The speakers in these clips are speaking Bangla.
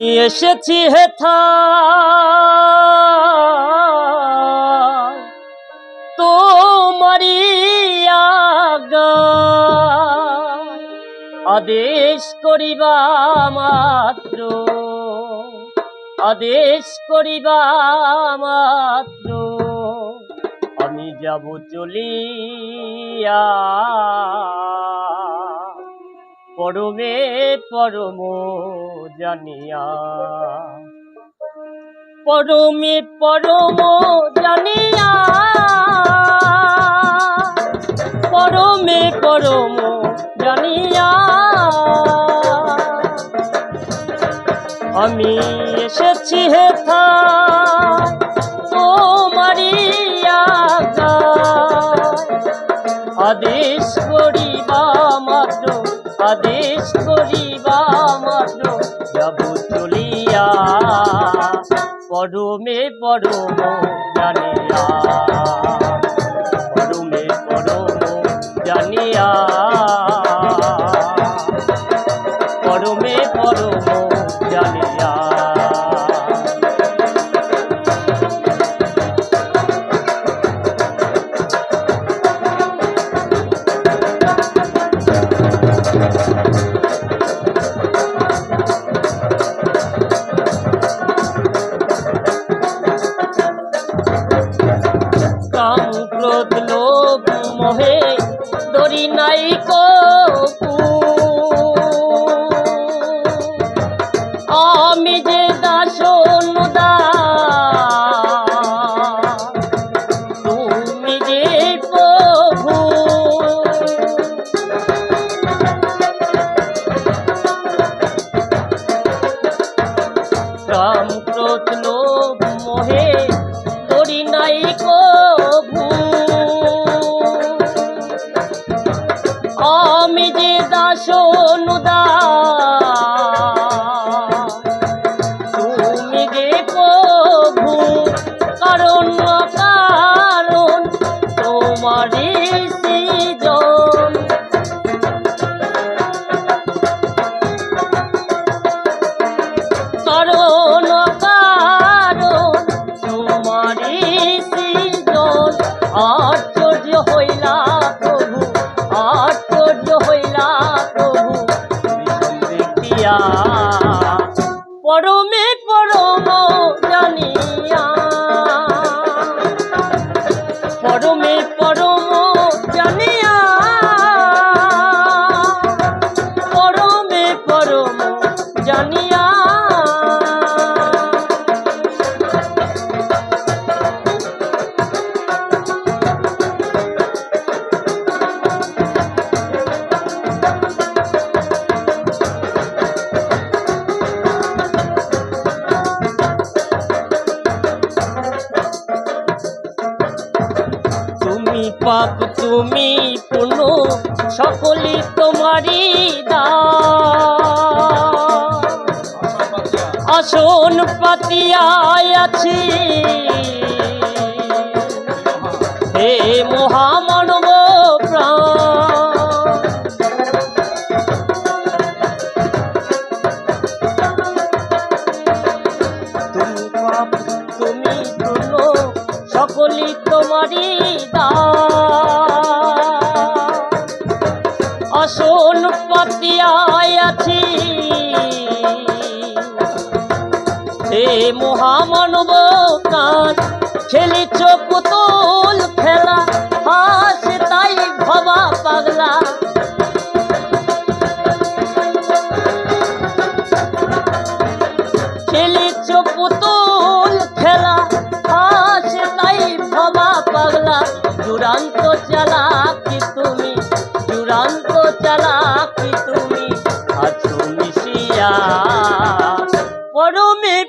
এসেছি হেথা আদেশ করিবা মাত্র। আদেশ করিবা মাত্র। আমি যাব চলিয়া। পরমে পরম জানিয়া। পরমে পরম জানিয়া। পরমে পরম জানিয়া। আমি এসেছি হেথা পরমে পরম জানিয়া। ক্রোধ লোভ মোহে দরি নাই কো পরমে পরম জানিয়া পাপ তুমি পূর্ণ সকলই তোমারই আসন পাতিয়ায় আছি। হে মহামানব কান খেলিছ পুতুল খেলা, হাস তাই ভবা পাগলা। খেলিছ পুতুল খেলা, হাস তাই ভবা পাগলা। চূড়ান্ত চালা কি তুমি, চূড়ান্ত চালা কি তুমি, আছো মিশিয়া। পরমে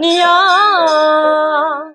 জানিয়া পরমে পরম জানিয়া